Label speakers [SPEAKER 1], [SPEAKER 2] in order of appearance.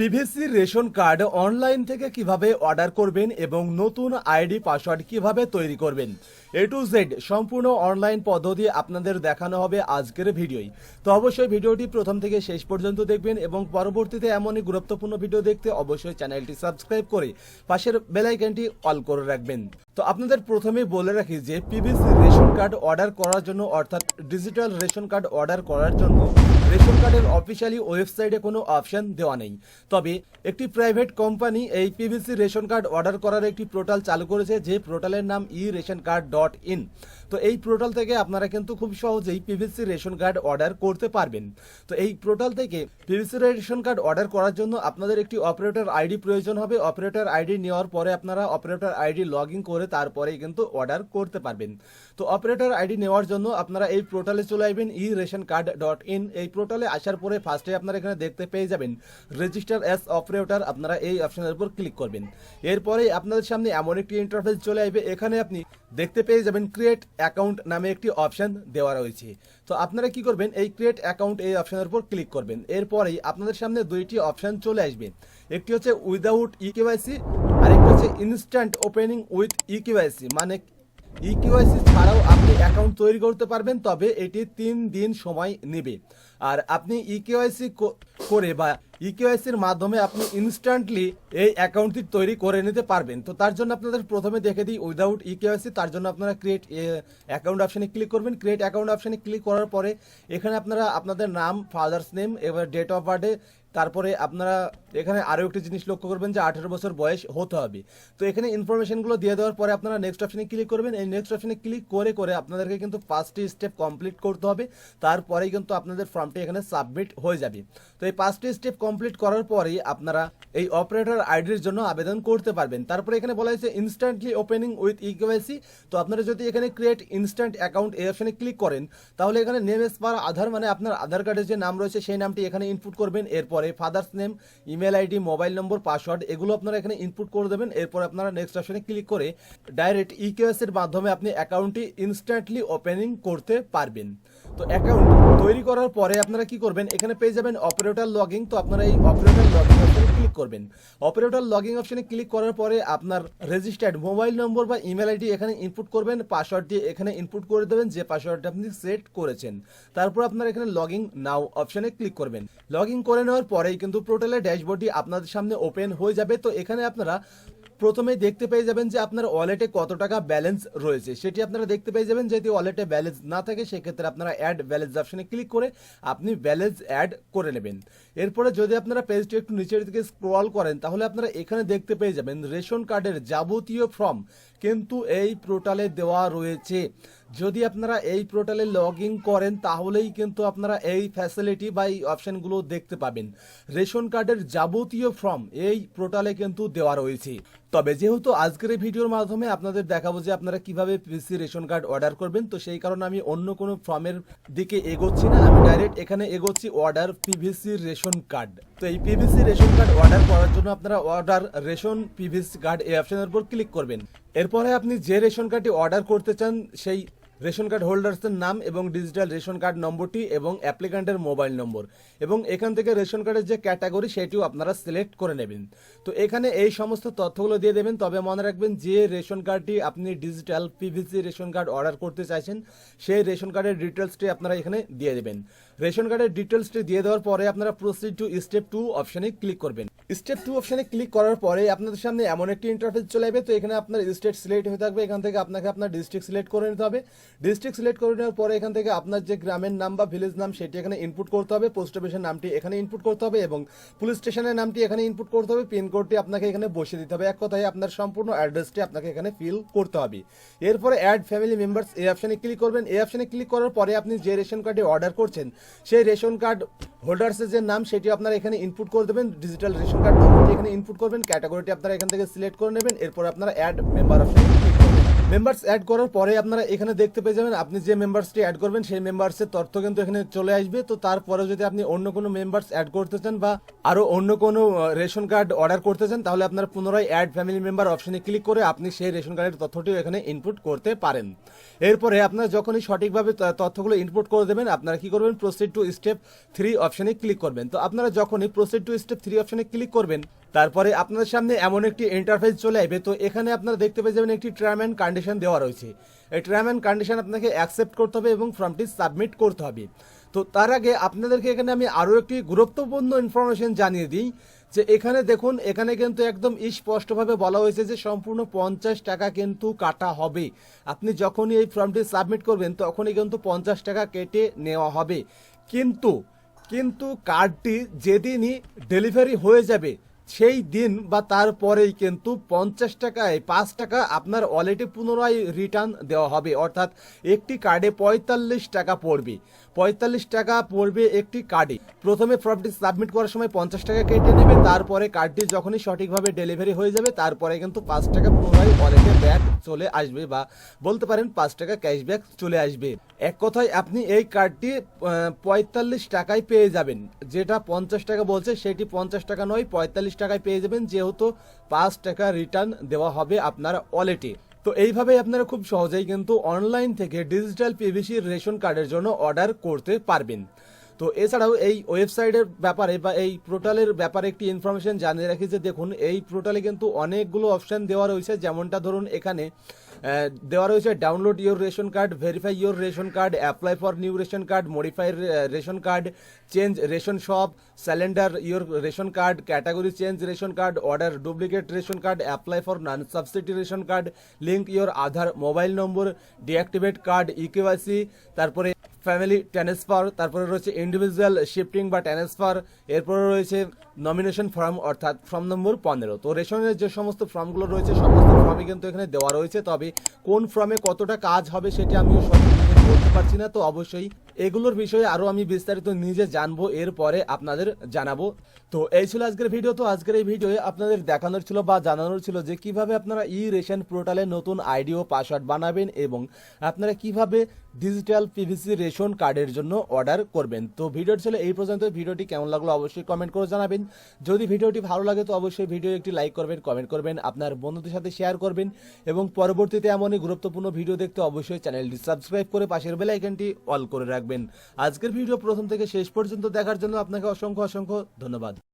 [SPEAKER 1] PVC ration card online থেকে কীভাবে order করবেন এবং নতুন আইডি পাসওয়ার্ড কীভাবে তৈরি করবেন? এ টু জেড সম্পূর্ণ অনলাইন পদ্ধতি আপনাদের দেখানো হবে আজকের ভিডিওই তো অবশ্যই ভিডিওটি প্রথম থেকে শেষ পর্যন্ত দেখবেন এবং পরবর্তীতে এমনই গুরুত্বপূর্ণ ভিডিও দেখতে অবশ্যই চ্যানেলটি সাবস্ক্রাইব করে পাশের বেলাইকনটি অল করে রাখবেন। তো আপনাদের প্রথমে বলে রাখি যে পিভিসি রেশন কার্ড অর্ডার করার জন্য, অর্থাৎ ডিজিটাল রেশন কার্ড অর্ডার করার জন্য রেশন কার্ডের অফিসিয়ালি ওয়েবসাইটে কোনো অপশান দেওয়া নেই। তবে একটি প্রাইভেট কোম্পানি এই পিভিসি রেশন কার্ড অর্ডার করার একটি পোর্টাল চালু করেছে, যে পোর্টালের নাম E ration card dot in তো এই পোর্টাল থেকে আপনারা কিন্তু খুব সহজেই পিভিসি রেশন কার্ড অর্ডার করতে পারবেন। তো এই পোর্টাল থেকে পিভিসি রেশন কার্ড অর্ডার করার জন্য আপনাদের একটি অপারেটর আইডি প্রয়োজন হবে। অপারেটর আইডি নেওয়ার পরে আপনারা অপারেটর আইডি লগ ইন করে তারপরেই কিন্তু অর্ডার করতে পারবেন। তো অপারেটর আইডি নেওয়ার জন্য আপনারা এই পোর্টালে চলে আসবেন E ration card dot in এই পোর্টালে আসার পরে ফার্স্টে আপনারা এখানে দেখতে পেয়ে যাবেন রেজিস্টার অ্যাস অপারেটর আপনারা এই অপশনের উপর ক্লিক করবেন। এরপরে আপনাদের সামনে এমন একটি ইন্টারফেস চলে আসবে। এখানে আপনি দেখতে পেয়ে যাবেন ক্রিয়েট অ্যাকাউন্ট নামে একটি অপশান দেওয়া রয়েছে। তো আপনারা কি করবেন, এই ক্রিয়েট অ্যাকাউন্ট এই অপশানের উপর ক্লিক করবেন। এরপরেই আপনাদের সামনে দুইটি অপশান চলে আসবে। একটি হচ্ছে উইদাউট ইকেওয়াইসি আর আরেকটি হচ্ছে instant opening with eKYC KYC মানে ইকিউআইসি ছাড়াও আপনি অ্যাকাউন্ট তৈরি করতে পারবেন, তবে এটি তিন দিন সময় নেবে। আর আপনি ইকিউআইসি করে বা ইকিউআইসির মাধ্যমে আপনি ইনস্ট্যান্টলি এই অ্যাকাউন্টটি তৈরি করে নিতে পারবেন। তো তার জন্য আপনাদের প্রথমে দেখে দিই উইদাউট ইকিউআইসি তার জন্য আপনারা ক্রিয়েট অ্যাকাউন্ট অপশানে ক্লিক করবেন। ক্রিয়েট অ্যাকাউন্ট অপশানে ক্লিক করার পরে এখানে আপনারা আপনাদের নাম ফাদার্স নেম এবার ডেট অফ বার্থডে তারপরে আপনারা এখানে আরও একটি জিনিস লক্ষ্য করবেন যে আঠেরো বছর বয়স হতে হবে। তো এখানে ইনফরমেশনগুলো দিয়ে দেওয়ার পরে আপনারা নেক্সট অপশনে ক্লিক করবেন। এই নেক্সট অপশনে ক্লিক করে করে আপনাদেরকে কিন্তু পাঁচটি স্টেপ কমপ্লিট করতে হবে। তারপরেই কিন্তু আপনাদের ফর্মটি এখানে সাবমিট হয়ে যাবে। তো এই পাঁচটি স্টেপ কমপ্লিট করার পরেই আপনারা এই অপারেটর আইডির জন্য আবেদন করতে পারবেন। তারপরে এখানে বলা হয়েছে ইনস্ট্যান্টলি ওপেনিং উইথ ইকেওয়াইসি তো আপনারা যদি এখানে ক্রিয়েট ইনস্ট্যান্ট অ্যাকাউন্ট এই অপশনে ক্লিক করেন, তাহলে এখানে নেম এস পার আধার মানে আপনার আধার কার্ডের যে নাম রয়েছে, সেই নামটি এখানে ইনপুট করবেন। এরপরে father's name, email ID, mobile number, password, এগুলো আপনারা এখানে ইনপুট করে দেবেন। এরপর আপনারা নেক্সট অপশনে ক্লিক করে ডাইরেক্ট ইকেওয়াইস এর মাধ্যমে আপনি অ্যাকাউন্টটি ইনস্ট্যান্টলি ওপেনিং করতে পারবেন। তো অ্যাকাউন্ট তৈরি করার পরে আপনারা কি করবেন? এখানে পেয়ে যাবেন অপারেটর লগিং তো আপনারা এই অপারেটর লগিং ক্লিক করবেন। অপারেটর লগিং অপশনে ক্লিক করার পরে আপনার রেজিস্টার্ড মোবাইল নম্বর বা ইমেল আইডি এখানে ইনপুট করবেন পাসওয়ার্ড দিয়ে এখানে ইনপুট করে দেবেন, যে পাসওয়ার্ডটা আপনি সেট করেছেন। তারপর আপনার এখানে লগিং নাও অপশনে ক্লিক করবেন। লগ ইন করে নেওয়ার পরেই কিন্তু পোর্টালের ড্যাশবোর্ডটি আপনাদের সামনে ওপেন হয়ে যাবে। তো এখানে আপনারা প্রথমেই দেখতে পেয়ে যাবেন যে আপনার ওয়ালেটে কত টাকা ব্যালেন্স রয়েছে। সেটি আপনারা দেখতে পেয়ে যাবেন যদি ওয়ালেটে ব্যালেন্স না থাকে, সেক্ষেত্রে আপনারা অ্যাড ব্যালেন্স অপশনে ক্লিক করে আপনি ব্যালেন্স অ্যাড করে নেবেন। এরপরে যদি আপনারা পেজটি একটু নিচের দিকে স্ক্রল করেন, তাহলে আপনারা এখানে দেখতে পেয়ে যাবেন রেশন কার্ডের যাবতীয় ফর্ম কিন্তু এই পোর্টালে দেওয়া রয়েছে। যদি আপনারা এই পোর্টালে লগ ইন করেন, তাহলেই কিন্তু আপনারা এই ফ্যাসিলিটি বা এই অপশনগুলো দেখতে পাবেন। রেশন কার্ডের যাবতীয় ফর্ম এই পোর্টালে কিন্তু দেওয়া রয়েছে। তবে যেহেতু আজকের এই ভিডিওর মাধ্যমে আপনাদের দেখাবো যে আপনারা কীভাবে পিসি রেশন কার্ড অর্ডার করবেন, তো সেই কারণে আমি অন্য কোনো ফর্মের দিকে এগোচ্ছি না। আমি ডাইরেক্ট এখানে এগোচ্ছি অর্ডার পিভিসি রেশন কার্ড। তো এই পিভিসি রেশন কার্ড অর্ডার করার জন্য আপনারা অর্ডার রেশন পিভিসি কার্ড এই অপশানের উপর ক্লিক করবেন। এরপরে আপনি যে রেশন কার্ডটি অর্ডার করতে চান, সেই রেশন কার্ড হোল্ডার্সের নাম এবং ডিজিটাল রেশন কার্ড নম্বরটি এবং অ্যাপ্লিক্যান্টের মোবাইল নম্বর। এবং এখান থেকে রেশন কার্ডের যে ক্যাটাগরি, সেটিও আপনারা সিলেক্ট করে নেবেন। তো এখানে এই সমস্ত তথ্যগুলো দিয়ে দেবেন। তবে মনে রাখবেন, যে রেশন কার্ডটি আপনি digital PVC ration card order করতে চাইছেন, সেই রেশন কার্ডের ডিটেলসটি আপনারা এখানে দিয়ে দেবেন। রেশন কার্ডের ডিটেলসটি দিয়ে দেওয়ার পরে আপনারা প্রসিড টু স্টেপ টু অপশানে ক্লিক করবেন। স্টেপ টু অপশনে ক্লিক করার পরে আপনাদের সামনে এমন একটি ইন্টারফেস চলে যাবে তো এখানে আপনার স্টেট সিলেক্ট হয়ে থাকবে। এখান থেকে আপনাকে আপনার ডিস্ট্রিক্ট সিলেক্ট করে নিতে হবে। ডিস্ট্রিক্ট সিলেক্ট করে নেওয়ার পরে এখান থেকে আপনার যে গ্রামের নাম বা ভিলেজ নাম, সেটি এখানে ইনপুট করতে হবে। পোস্ট অফিসের নামটি এখানে ইনপুট করতে হবে এবং পুলিশ স্টেশনের নামটি এখানে ইনপুট করতে হবে। পিনকোডটি আপনাকে এখানে বসিয়ে দিতে হবে। এক কথায় আপনার সম্পূর্ণ অ্যাড্রেসটি আপনাকে এখানে ফিল করতে হবে। এরপরে অ্যাড ফ্যামিলি মেম্বার্স এই অপশানে ক্লিক করবেন। এই অপশানে ক্লিক করার পরে আপনি যে রেশন কার্ডে অর্ডার করছেন, সেই রেশন কার্ড হোল্ডার্সের যে নাম, সেটি আপনারা এখানে ইনপুট করে দেবেন ডিজিটাল রেশন কার্ড নম্বরটি এখানে ইনপুট করবেন ক্যাটাগরিটি আপনারা এখান থেকে সিলেক্ট করে নেবেন, এরপর আপনারা অ্যাড মেম্বার অপশনে মেম্বার্স অ্যাড করার পরে আপনারা এখানে দেখতে পেয়ে যাবেন, আপনি যে মেম্বার্সটি অ্যাড করবেন, সেই মেম্বার্সের তথ্য কিন্তু এখানে চলে আসবে। তো তারপরে যদি আপনি অন্য কোনো মেম্বার্স অ্যাড করতে চান বা আরও অন্য কোনো রেশন কার্ড অর্ডার করতে চান, তাহলে আপনারা পুনরায় অ্যাড ফ্যামিলি মেম্বার অপশনে ক্লিক করে আপনি সেই রেশন কার্ডের তথ্যটিও এখানে ইনপুট করতে পারেন। এরপরে আপনারা যখনই সঠিকভাবে তথ্যগুলো ইনপুট করে দেবেন, আপনারা কি করবেন প্রসিড টু স্টেপ থ্রি অপশনে ক্লিক করবেন। তো আপনারা যখনই প্রসিড টু স্টেপ থ্রি অপশনে ক্লিক করবেন তারপরে আপনাদের সামনে এমন একটি ইন্টারফেস চলে আসবে, তো এখানে আপনারা দেখতে পেয়ে যাবেন একটি টার্ম অ্যান্ড কন্ডিশন দেওয়া রয়েছে। এই টার্ম অ্যান্ড কন্ডিশন আপনাকে অ্যাকসেপ্ট করতে হবে এবং ফর্মটি সাবমিট করতে হবে। তো তার আগে আপনাদেরকে এখানে আমি আরও একটি গুরুত্বপূর্ণ ইনফরমেশন জানিয়ে দিই, যে এখানে দেখুন, এখানে কিন্তু একদম স্পষ্টভাবে বলা হয়েছে যে সম্পূর্ণ পঞ্চাশ টাকা কিন্তু কাটা হবে। আপনি যখনই এই ফর্মটি সাবমিট করবেন, তখনই কিন্তু পঞ্চাশ টাকা কেটে নেওয়া হবে। কিন্তু কিন্তু কার্ডটি যেদিনই ডেলিভারি হয়ে যাবে সেই দিন বা তারপরেই কিন্তু পঞ্চাশ টাকায় পাঁচ টাকা আপনার ওয়ালেটে পুনরায় রিটার্ন দেওয়া হবে। অর্থাৎ একটি কার্ডে পঁয়তাল্লিশ টাকা পড়বে। পঁয়তাল্লিশ টাকা পড়বে একটি কার্ডে। প্রথমে ফর্মটি সাবমিট করার সময় পঞ্চাশ টাকা কেটে নেবে, তারপরে কার্ডটি যখনই সঠিকভাবে ডেলিভারি হয়ে যাবে, তারপরে কিন্তু পাঁচ টাকা পুনরায় ওয়ালেটে ব্যাক চলে আসবে বা বলতে পারেন পাঁচ টাকা ক্যাশব্যাক চলে আসবে। এক কথায় আপনি এই কার্ডটি পঁয়তাল্লিশ টাকায় পেয়ে যাবেন। যেটা পঞ্চাশ টাকা বলছে, সেটি পঞ্চাশ টাকা নয়, পঁয়তাল্লিশ টাকায় পেয়ে যাবেন, যেহেতু পাঁচ টাকা রিটার্ন দেওয়া হবে আপনার ওয়ালেটে তো এইভাবে আপনারা খুব সহজেই কিন্তু অনলাইন থেকে ডিজিটাল পিভিসি রেশন কার্ডের জন্য অর্ডার করতে পারবেন। তো এছাড়াও এই ওয়েবসাইটের ব্যাপারে বা এই পোর্টালের ব্যাপারে একটি ইনফরমেশন জানিয়ে রাখি যে দেখুন, এই পোর্টালে কিন্তু অনেকগুলো অপশান দেওয়া রয়েছে। যেমনটা ধরুন এখানে দেওয়া রয়েছে download your ration card verify your ration card apply for new ration card modify ration card change ration shop surrender your ration card category change ration card order duplicate ration card apply for non subsidy ration card link your Aadhaar mobile number deactivate card eKYC তারপরে family transfer তারপরে রয়েছে individual shifting বা transfer এরপরে রয়েছে nomination form অর্থাৎ form number পনেরো। তো রেশনের যে সমস্ত ফর্মগুলো রয়েছে, সমস্ত ফর্মে কিন্তু এখানে দেওয়া রয়েছে। তবে কোন ফর্মে কতটা কাজ হবে সেটি আমি বলতে পারছি না। তো অবশ্যই এগুলোর বিষয়ে আরও আমি বিস্তারিত নিজে জানব, এরপরে আপনাদের জানাব। তো এই ছিল আজকের ভিডিও তো আজকের এই ভিডিওয়ে আপনাদের দেখানোর ছিল বা জানানোর ছিল যে কীভাবে আপনারা ই রেশন পোর্টালে নতুন আইডি ও পাসওয়ার্ড বানাবেন এবং আপনারা কীভাবে ডিজিটাল পিভিসি রেশন কার্ডের জন্য অর্ডার করবেন। তো ভিডিও ছিল এই পর্যন্ত। ভিডিওটি কেমন লাগল অবশ্যই কমেন্ট করে জানাবেন। যদি ভিডিওটি ভালো লাগে তো অবশ্যই ভিডিও একটি লাইক করবেন কমেন্ট করবেন, আপনার বন্ধুদের সাথে শেয়ার করবেন এবং পরবর্তীতে এমনই গুরুত্বপূর্ণ ভিডিও দেখতে অবশ্যই চ্যানেলটি সাবস্ক্রাইব করে পাশের বেল আইকনটি অল করে রাখবেন। আজকের ভিডিও প্রথম থেকে শেষ পর্যন্ত দেখার জন্য আপনাকে অসংখ্য অসংখ্য ধন্যবাদ।